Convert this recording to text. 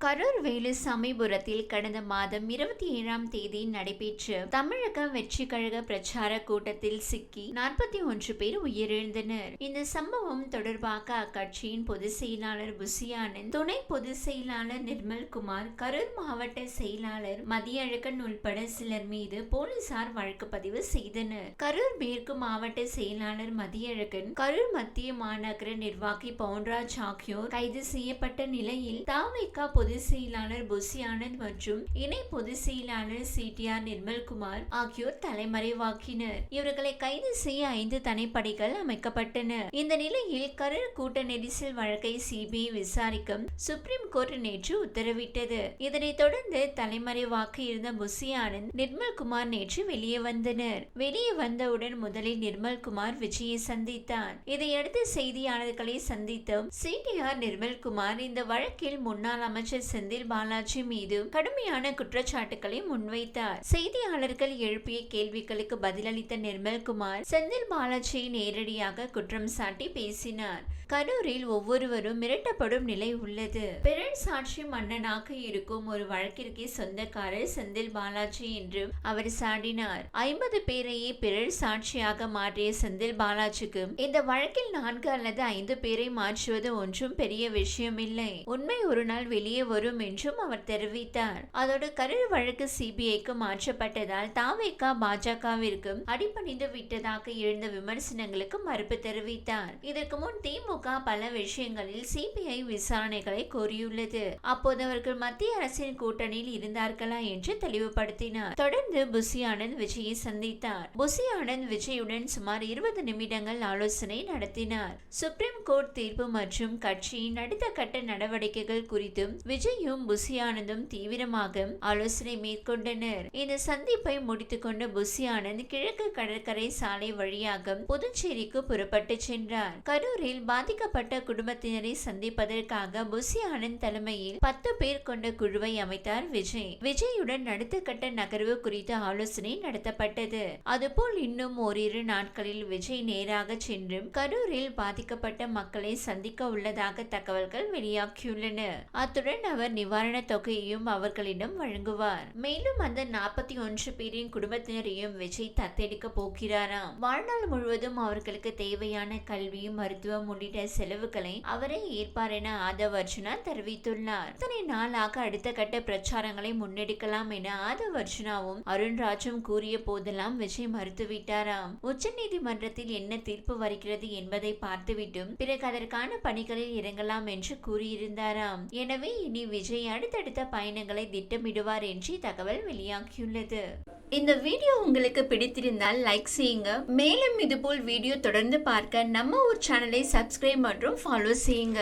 கரூர் வேலுசாமிபுரத்தில் கடந்த மாதம் இருபத்தி ஏழாம் தேதி நடைபெற்ற தமிழக வெற்றி கழக பிரச்சார கூட்டத்தில் சிக்கி நாற்பத்தி ஒன்று பேர் உயிரிழந்தனர். இந்த சம்பவம் தொடர்பாக அக்கட்சியின் பொதுச் செயலாளர் புசியானந்த் துணை பொதுச் செயலாளர் நிர்மல்குமார் கரூர் மாவட்ட செயலாளர் மதியழகன் உள்பட சிலர் மீது போலீசார் வழக்கு பதிவு செய்தனர். கரூர் மேற்கு மாவட்ட செயலாளர் மதியழகன் கரூர் மத்திய மாநகர நிர்வாகி பவுன்ராஜ் ஆகியோர் கைது செய்யப்பட்ட நிலையில் தாமிகா பொதுச் செயலாளர் புசி ஆனந்த் மற்றும் இணை பொதுச் செயலாளர் சிடிஆர் நிர்மல்குமார் ஆகியோர் தலைமறைவாக்கினர். இவர்களை கைது செய்ய ஐந்து தனிப்படைகள் அமைக்கப்பட்டன. இந்த நிலையில் கரு கூட்ட நெரிசல் வழக்கை சிபிஐ விசாரிக்க சுப்ரீம் கோர்ட் நேற்று உத்தரவிட்டது. இதனைத் தொடர்ந்து தலைமறைவாக்கு இருந்த பொசி ஆனந்த் நிர்மல்குமார் நேற்று வெளியே வந்தனர். வெளியே வந்தவுடன் முதலில் நிர்மல்குமார் விஜயை சந்தித்தார். இதையடுத்து செய்தியாளர்களை சந்தித்த சிடிஆர் நிர்மல்குமார் இந்த வழக்கில் முன்னாள் அமைச்சர் அமைச்சர் செந்தில் பாலாஜி மீது கடுமையான குற்றச்சாட்டுகளை முன்வைத்தார். செய்தியாளர்கள் எழுப்பிய கேள்விகளுக்கு பதிலளித்த நிர்மல்குமார் செந்தில் பாலாஜியை நேரடியாக குற்றம் சாட்டி பேசினார். கரூரில் ஒவ்வொருவரும் மிரட்டப்படும் நிலை உள்ளது. பிறன் சாட்சி மன்னனாக இருக்கும் ஒரு வழக்கிற்கே சொந்தக்காரர் செந்தில் பாலாஜி என்றும் அவர் சாடினார். ஐம்பது பேரையே பிறர் சாட்சியாக மாற்றிய செந்தில் பாலாஜிக்கு இந்த வழக்கில் நான்கு அல்லது ஐந்து பேரை மாற்றுவது ஒன்றும் பெரிய விஷயமில்லை. உண்மை ஒரு நாள் வெளியே வரும் என்றும் அவர் தெரிவித்தார். அதோடு கரூர் வழக்கு சிபிஐக்கு மாற்றப்பட்டதால் தாவேகா பாஜகவிற்கும் அடிபணிந்து விட்டதாக எழுந்த விமர்சனங்களுக்கு மறுப்பு தெரிவித்தார். இதற்கு முன் திமுக பல விஷயங்களில் சிபிஐ விசாரணைகளை கோரியுள்ளது. அப்போது அவர்கள் மத்திய அரசின் கூட்டணியில் இருந்தார்களா என்று தெளிவுபடுத்தினார். தொடர்ந்து புசி ஆனந்த் விஜயை சந்தித்தார். புசி ஆனந்த் விஜயுடன் சுமார் இருபது நிமிடங்கள் ஆலோசனை நடத்தினார். சுப்ரீம் கோர்ட் தீர்ப்பு மற்றும் கட்சியின் அடுத்த கட்ட நடவடிக்கைகள் குறித்தும் விஜயும் புசியானந்தும் தீவிரமாக ஆலோசனை மேற்கொண்டனர். இந்த சந்திப்பை முடித்துக்கொண்ட புசியானந்த் கிழக்கு கடற்கரை சாலை வழியாக புதுச்சேரிக்கு புறப்பட்டு சென்றார். கரூரில் பாதிக்கப்பட்ட குடும்பத்தினரை சந்திப்பதற்காக புசியானந்த் தலைமையில் பத்து பேர் கொண்ட குழுவை அமைத்தார் விஜய். விஜயுடன் அடுத்த கட்ட நகர்வு குறித்து ஆலோசனை நடத்தப்பட்டது. அதுபோல் இன்னும் ஓரிரு நாட்களில் விஜய் நேராக சென்று கரூரில் பாதிக்கப்பட்ட மக்களை சந்திக்க உள்ளதாக தகவல்கள் வெளியாகியுள்ளன. அத்துடன் அவர் நிவாரண தொகையையும் அவர்களிடம் வழங்குவார். மேலும் அந்த நாற்பத்தி ஒன்று பேரின் குடும்பத்தினரையும் விஜய் தத்தெடுக்க போகிறாராம். வாழ்நாள் முழுவதும் அவர்களுக்கு தேவையான கல்வியும் மருத்துவம் உள்ளிட்ட செலவுகளை அவரே ஏற்பார் என ஆதவ் அர்ஜுனா தெரிவித்துள்ளார். இத்தனை நாளாக அடுத்த கட்ட பிரச்சாரங்களை முன்னெடுக்கலாம் என ஆதவ் அர்ஜுனாவும் அருண்ராஜும் கூறிய போதெல்லாம் விஜய் மறுத்துவிட்டாராம். உச்ச நீதிமன்றத்தில் என்ன தீர்ப்பு வருகிறது என்பதை பார்த்துவிட்டும் பிறகு அதற்கான பணிகளில் இறங்கலாம் என்று கூறியிருந்தாராம். எனவே இனி விஜய் அடுத்தடுத்த பயணங்களை திட்டமிடுவார் என்று தகவல் வெளியாகியுள்ளது. இந்த வீடியோ உங்களுக்கு பிடித்திருந்தால் லைக் செய்யுங்க. மேலும் இதுபோல் வீடியோ தொடர்ந்து பார்க்க நம்ம ஊர் சேனலை சப்ஸ்கிரைப் மற்றும் ஃபாலோ செய்யுங்க.